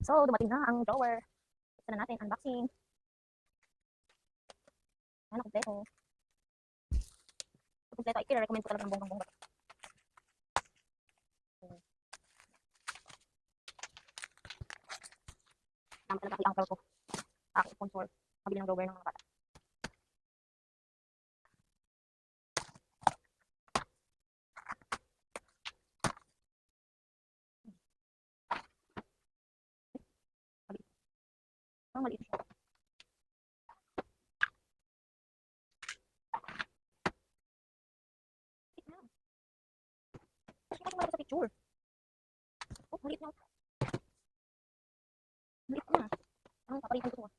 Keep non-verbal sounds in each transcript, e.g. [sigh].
So, dumating na ang drawer. Buksan na natin, unboxing. Ano, kompleto. Ito kompleto, ay kira-recommend ko talaga ng bonggang-bongga. Tama talaga kay uncle ko. Aking sponsor. Mabili ng drawer ng mga bata. Ang maliit sa picture. Oh, maliit na. Maliit na. Ang papalitan ko to. ah.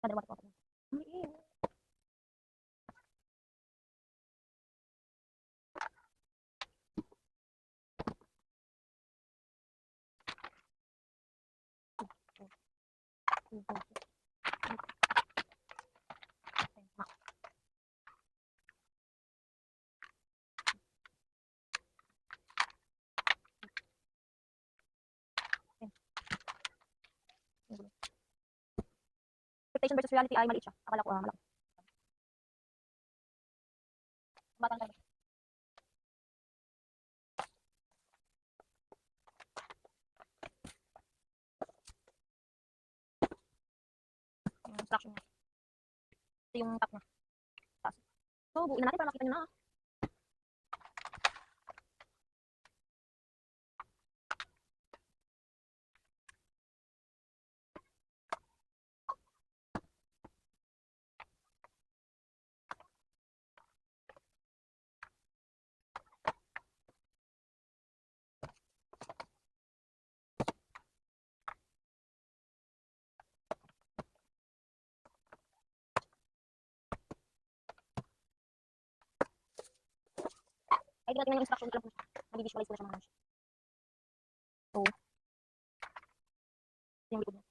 Kadalawa ko ako. Maliit. Expectation versus reality ay maliit siya. Akala ko ah, malaki. Batang tayo. Yung instruction niya. Ito yung top niya. Taas. So, buuin na natin para makita nyo na. Natin na yung instruction. Alam ko na siya. Nabivisualize ko na siya mga. So, yung likod niya.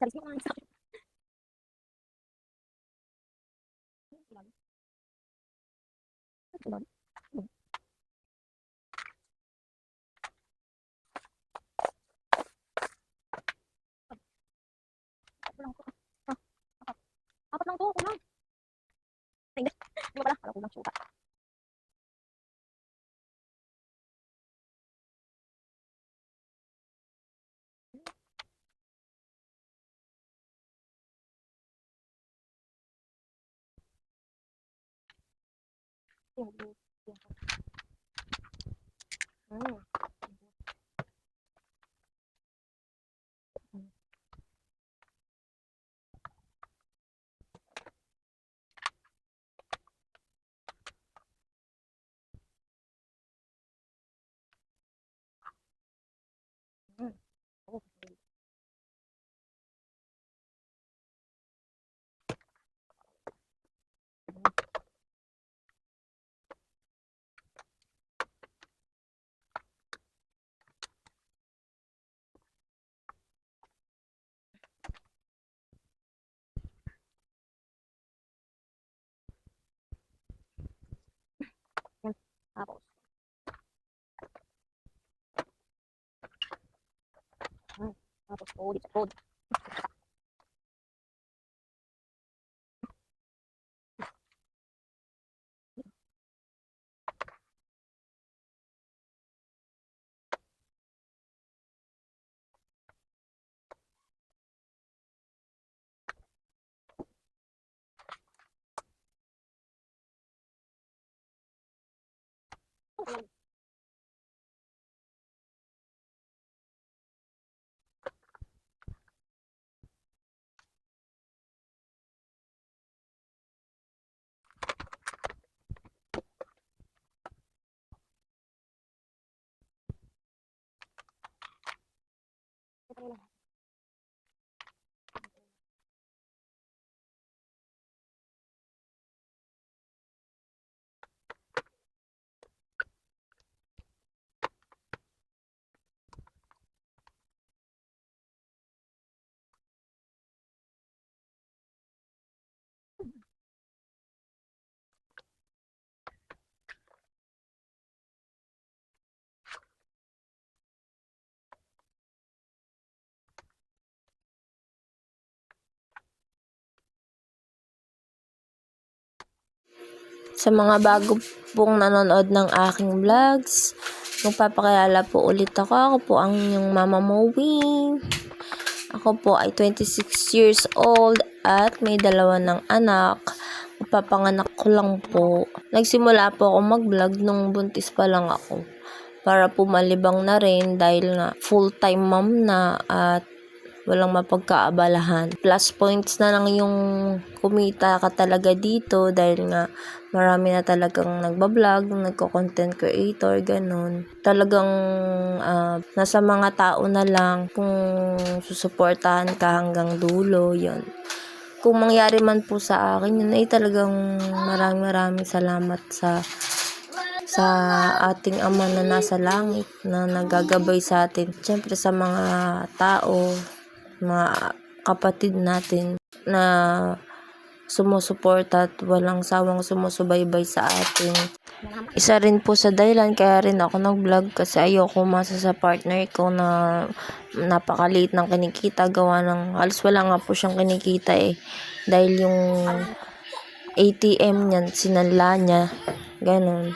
Sabi mo nga yung instruction. Ano yung ilalim? Ano yung ilalim? Ano? Apat lang to. Ah, apat. Apat lang to, kulang. Ay, hindi. Di ba pala? Wala kulang sukat. Yung blue. Yung Hmm. Hmm. Hmm. Oh, blue. Tapos. Hmm. Tapos, code. Code. Oh, Ito na Oh. Sa mga bago pong nanonood ng aking vlogs, magpapakilala po ulit ako. Ako po ang inyong Mama Mowing. Ako po ay 26 years old at may dalawa ng anak. Papanganak ko lang po. Nagsimula po ako mag-vlog nung buntis pa lang ako. Para po malibang na rin dahil nga full-time mom na at walang mapagkaabalahan. Plus points na lang yung kumita ka talaga dito dahil nga marami na talagang nagbablog, nagko-content creator, ganun. Talagang ah, nasa mga tao na lang kung susuportahan ka hanggang dulo, yon kung mangyari man po sa akin, yun ay talagang maraming maraming salamat sa sa ating ama na nasa langit na nagagabay sa atin. Siyempre sa mga tao, mga kapatid natin na sumusuporta at walang sawang sumusubaybay sa atin. Isa rin po sa dahilan kaya rin ako nag-vlog kasi ayoko masa sa partner ko na napakaliit ng kinikita. Gawa ng halos wala nga po siyang kinikita eh. Dahil yung ATM niyan sinanla niya. Ganun.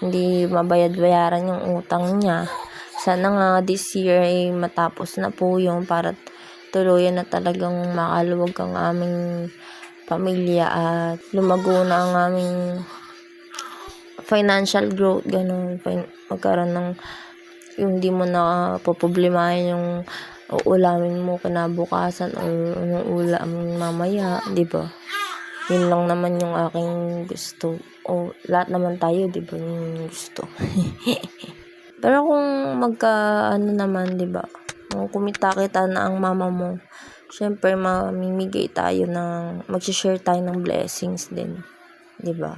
Hindi mabayad-bayaran yung utang niya. Sana nga this year ay matapos na po yung para tuluyan na talagang makaluwag ang aming pamilya at lumago na ang aming financial growth, ganun, fin- magkaroon ng yung hindi mo na poproblemahin yung uulamin mo kinabukasan o yung ulam mamaya, di ba? Yun lang naman yung aking gusto. O lahat naman tayo, di ba? Yun yung gusto. [laughs] Pero kung magka, ano naman, di ba? Kung kumita kita na ang mama mo, syempre mamimigay tayo ng, mag-share tayo ng blessings din. Di ba?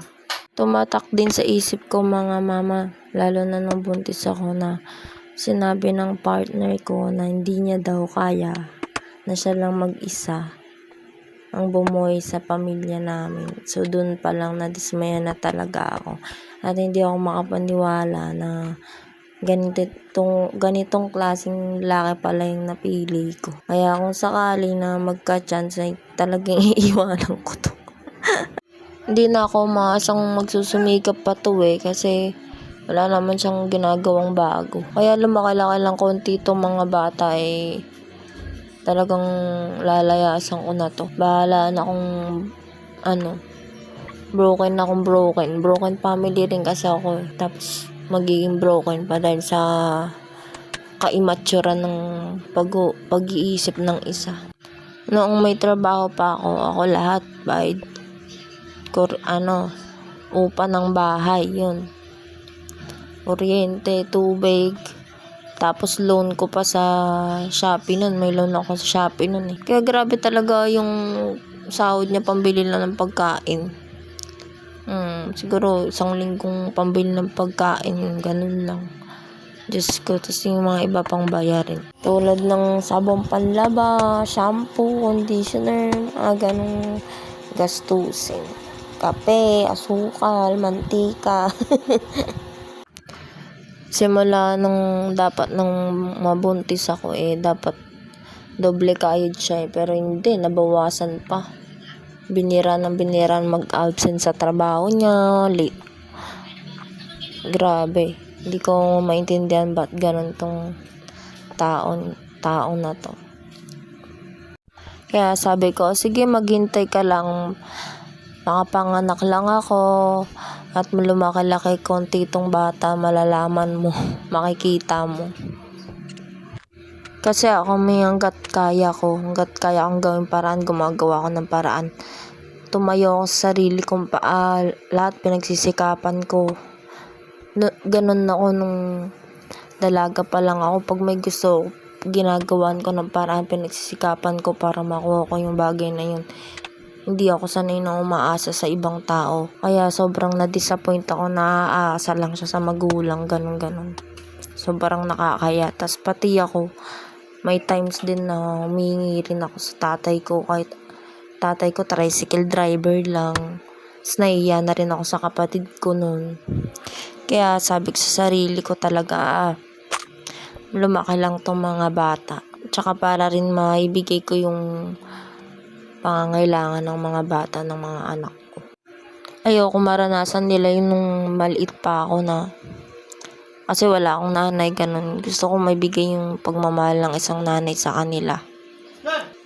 Tumatak din sa isip ko mga mama, lalo na nung buntis ako na sinabi ng partner ko na hindi niya daw kaya na siya lang mag-isa ang bumuhay sa pamilya namin. So, dun pa lang nadismaya na talaga ako. At hindi ako makapaniwala na ganitong, ganitong klaseng lalaki pala yung napili ko. Kaya kung sakali na magka-chance ay talagang [laughs] iiwanan ko to. [laughs] hindi na ako maasang magsusumikap pa to eh kasi wala naman siyang ginagawang bago. Kaya lumaki-laki lang konti itong mga bata eh talagang lalayasan ko na to. Bahala na akong ano broken na akong broken. Broken family rin kasi ako eh. Tapos magiging broken pa dahil sa kaimaturan ng pag pag-iisip ng isa. Noong may trabaho pa ako, ako lahat bayad kur ano upa ng bahay yun. Kuryente, tubig tapos loan ko pa sa Shopee nun. May loan ako sa Shopee nun eh. Kaya grabe talaga yung sahod niya pambili lang ng pagkain hmm, siguro isang linggong pambili ng pagkain ganun lang Diyos ko, tapos yung mga iba pang bayarin. Tulad ng sabong panlaba, shampoo, conditioner, ah, ganong gastusin kape, asukal, mantika. [laughs] Simula nung dapat nung mabuntis ako eh dapat doble kayod siya eh. Pero hindi, nabawasan pa. Binira ng binira mag-absent sa trabaho niya, late. Grabe. Hindi ko maintindihan ba't ganun tong taon, taon na to. Kaya sabi ko, sige maghintay ka lang Nakapanganak lang ako at lumaki-laki konti itong bata, malalaman mo, [laughs] makikita mo. Kasi ako may hanggat kaya ko, hanggat kaya akong gawin paraan, gumagawa ko ng paraan. Tumayo ako sa sarili kong paa, lahat pinagsisikapan ko. No, ganun ako nung dalaga pa lang ako. Pag may gusto, ginagawan ko ng paraan, pinagsisikapan ko para makuha ko yung bagay na yun hindi ako sanay na umaasa sa ibang tao. Kaya sobrang na-disappoint ako na aasa lang siya sa magulang, ganun ganun. Sobrang nakakaya. Tapos pati ako, may times din na humingi rin ako sa tatay ko kahit tatay ko tricycle driver lang. Tapos na rin ako sa kapatid ko noon. Kaya sabi ko sa sarili ko talaga, ah, lumaki lang tong mga bata. Tsaka para rin maibigay ko yung pangangailangan ng mga bata ng mga anak ko. ayoko maranasan nila yun nung maliit pa ako na kasi wala akong nanay ganun. Gusto ko maibigay yung pagmamahal ng isang nanay sa kanila.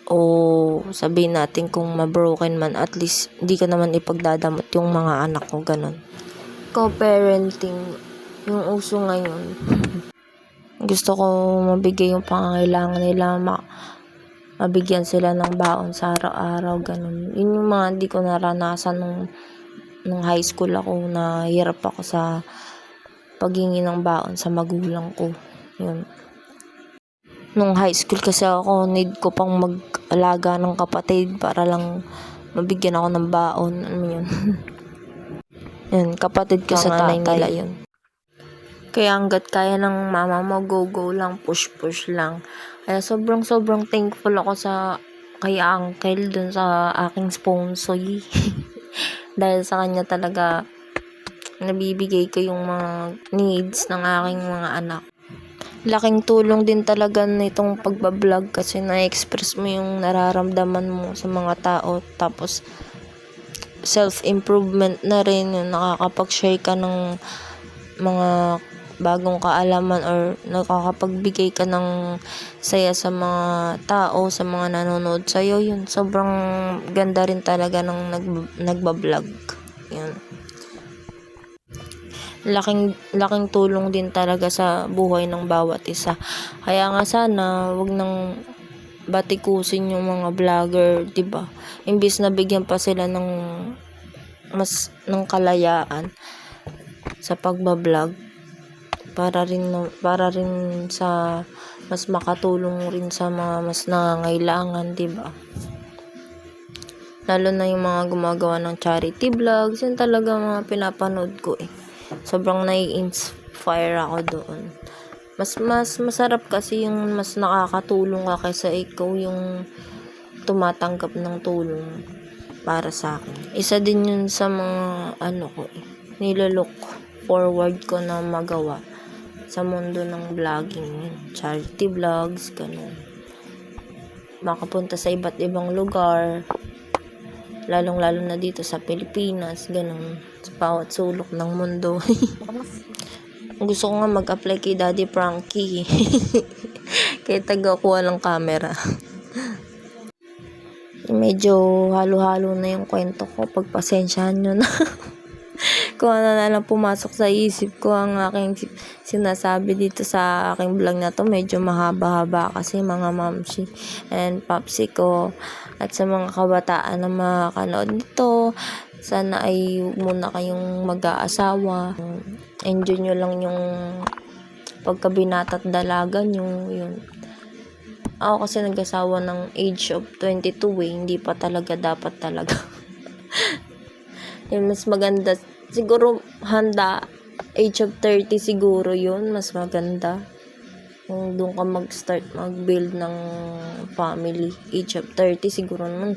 O sabihin natin kung ma-broken man, at least hindi ko naman ipagdadamot yung mga anak ko ganun. Co-parenting, yung uso ngayon. Gusto ko mabigay yung pangangailangan nila, ma mabigyan sila ng baon sa araw-araw, ganun. Yun yung mga hindi ko naranasan nung, nung high school ako na hirap ako sa paghingi ng baon sa magulang ko. Yun. Nung high school kasi ako, need ko pang mag-alaga ng kapatid para lang mabigyan ako ng baon. Ano yun? [laughs] yun, kapatid ko sa nanay nila yun. Kaya hanggat kaya ng mama mo, go-go lang, push-push lang. Kaya sobrang sobrang thankful ako sa kay uncle dun sa aking sponsor. [laughs] Dahil sa kanya talaga nabibigay ko yung mga needs ng aking mga anak. Laking tulong din talaga nitong pagbablog kasi na-express mo yung nararamdaman mo sa mga tao tapos self-improvement na rin yung nakakapag-share ka ng mga bagong kaalaman or nakakapagbigay ka ng saya sa mga tao, sa mga nanonood sa'yo, yun, sobrang ganda rin talaga ng nag, nagbablog. Yun. Laking, laking tulong din talaga sa buhay ng bawat isa. Kaya nga sana, wag nang batikusin yung mga vlogger, 'di ba? Imbis na bigyan pa sila ng mas ng kalayaan sa pagbablog para rin para rin sa mas makatulong rin sa mga mas nangangailangan, 'di ba? Lalo na yung mga gumagawa ng charity vlogs, yun talaga mga pinapanood ko eh. Sobrang nai-inspire ako doon. Mas mas masarap kasi yung mas nakakatulong ka kaysa ikaw yung tumatanggap ng tulong para sa akin. Isa din yun sa mga ano ko eh, nilolook forward ko na magawa sa mundo ng vlogging. Charity vlogs, ganun. Makapunta sa iba't ibang lugar, lalong-lalo na dito sa Pilipinas, ganun. Sa bawat sulok ng mundo. [laughs] Gusto ko nga mag-apply kay Daddy Frankie. [laughs] Kaya taga-kuha ng camera. [laughs] Medyo halo-halo na yung kwento ko. Pagpasensyahan nyo na. Kung ano na lang pumasok sa isip ko ang aking sinasabi dito sa aking vlog na to. Medyo mahaba-haba kasi mga mamsi and papsi ko. At sa mga kabataan na makakanood nito, sana ay muna kayong mag-aasawa. Enjoy nyo lang yung pagkabinata at dalaga nyo. Yun. Ako kasi nag-asawa ng age of 22 eh. Hindi pa talaga dapat talaga. [laughs] yung mas maganda. Siguro handa age of 30 siguro yun. Mas maganda. Kung doon ka mag-start mag-build ng family. Age of 30 siguro naman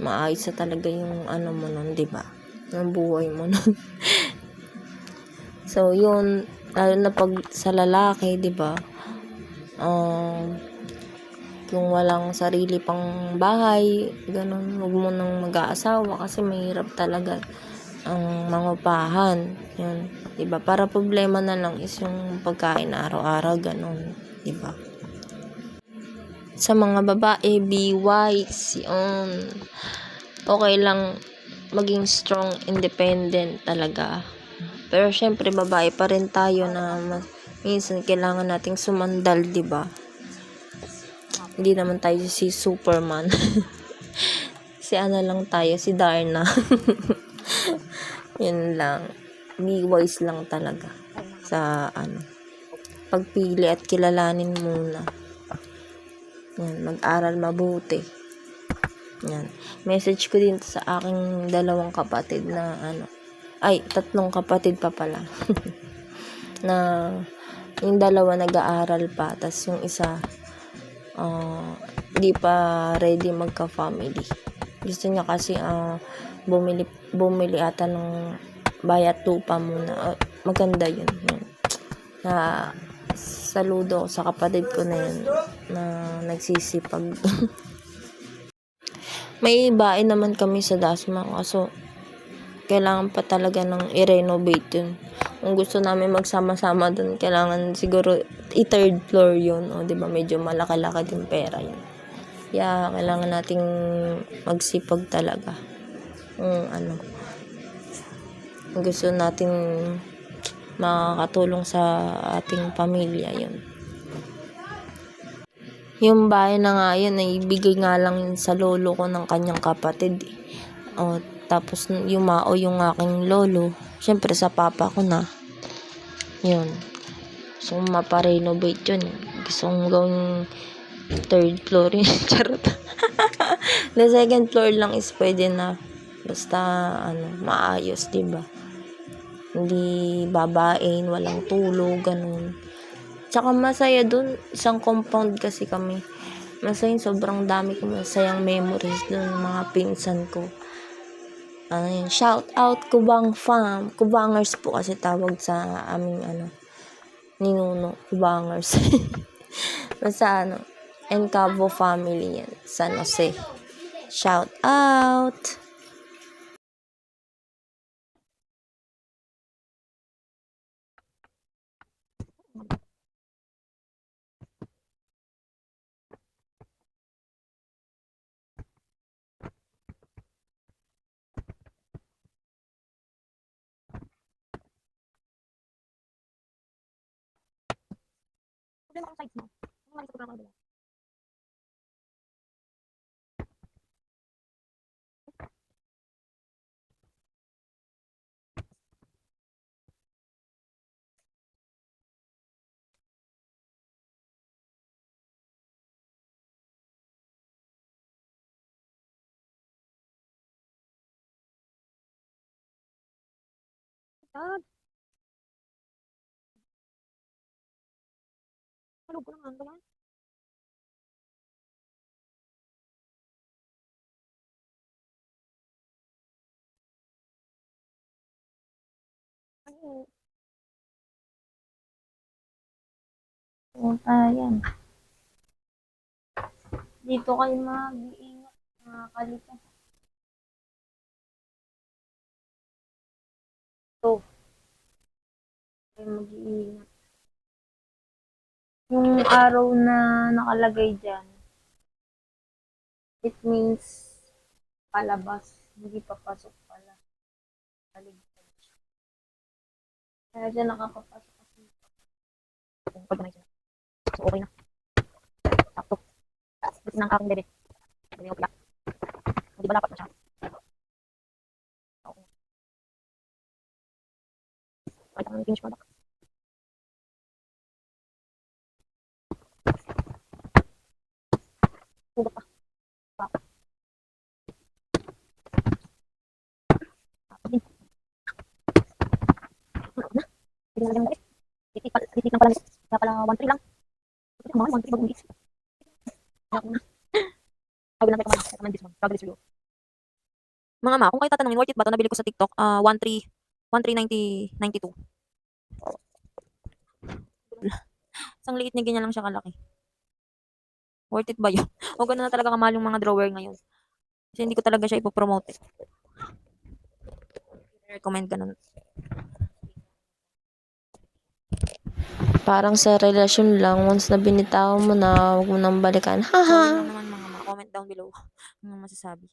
maayos na talaga yung ano mo nun, di ba? Yung buhay mo nun. [laughs] so, yun. Lalo na pag sa lalaki, di ba? Um, kung walang sarili pang bahay, ganun, huwag mo nang mag-aasawa kasi mahirap talaga ang mangupahan. Yun, 'di ba? Para problema na lang is yung pagkain araw-araw ganun, 'di ba? Sa mga babae, be wise, yun. Okay lang maging strong, independent talaga. Pero syempre babae pa rin tayo na mas, minsan kailangan nating sumandal, 'di ba? Hindi naman tayo si Superman. [laughs] si ano lang tayo, si Darna. [laughs] Yun lang. Be wise lang talaga sa ano. Pagpili at kilalanin muna. Yan, mag-aral mabuti. Yan. Message ko din sa aking dalawang kapatid na ano. Ay, tatlong kapatid pa pala. [laughs] na yung dalawa nag-aaral pa, tas yung isa uh, di pa ready magka-family. Gusto niya kasi uh, bumili, bumili ata ng bayat lupa muna. Uh, maganda yun. Na saludo sa kapatid ko na yun na nagsisipag. [laughs] May bahay naman kami sa Dasma kaso kailangan pa talaga ng i-renovate yun. Kung gusto namin magsama-sama dun, kailangan siguro i-third floor yun. O, di ba medyo malaki-laki din pera yun. Kaya, kailangan nating magsipag talaga. Kung ano, gusto natin makakatulong sa ating pamilya yun. Yung bahay na nga yun, ay ibigay nga lang yun sa lolo ko ng kanyang kapatid. eh. O, tapos yumao yung aking lolo. Siyempre sa papa ko na. Yun. So, maparenovate yun. Gusto kong gawing third floor yun. [laughs] Charot. [laughs] The second floor lang is pwede na. Basta, ano, maayos, di ba? Hindi babain, walang tulog, ganun. Tsaka masaya dun, isang compound kasi kami. Masaya, sobrang dami ko masayang memories dun, mga pinsan ko. Ano yun, shout out Kubang Fam. Kubangers po kasi tawag sa aming ano, ninuno, Kubangers. [laughs] Basta ano, Encavo family yan, San Jose. Shout out! Problema kung sides mo. Nga sa programa nila? Dad. Tulog ko naman. Wala. Ano? Punta. Dito kayo mag-iingat. Mga kalipas. Ito. Kayo mag-iingat. Yung araw na nakalagay dyan, it means palabas, hindi papasok pala. Kaligtad siya. Kaya dyan nakakapasok kasi. Pag siya. So, okay na. Sakto. Gusto ng aking bebe. Hindi ko piyak. Hindi ba dapat na siya? Kahit ang finish product. Hugot pa. Na? Hindi na lang guys. Titik pa- titik lang pala. Kaya pala 1-3 lang. Ito mahal, 1-3 bagong guys. Kaya ako na. Lang kayo kaya naman this one. Sabi this video. Mga ma, kung kayo tatanungin, worth it ba ito nabili ko sa TikTok? Ah, 1-3, 1-3-90, 92. [laughs] Isang liit niya ganyan lang siya kalaki. Worth it ba yun? [laughs] O gano'n na talaga kamahal yung mga drawer ngayon. Kasi hindi ko talaga siya ipopromote. Eh. Recommend ganun. Parang sa relasyon lang, once na binitaw mo na, huwag mo nang balikan. Haha! naman mga ma, comment down below. [laughs] Ano masasabi?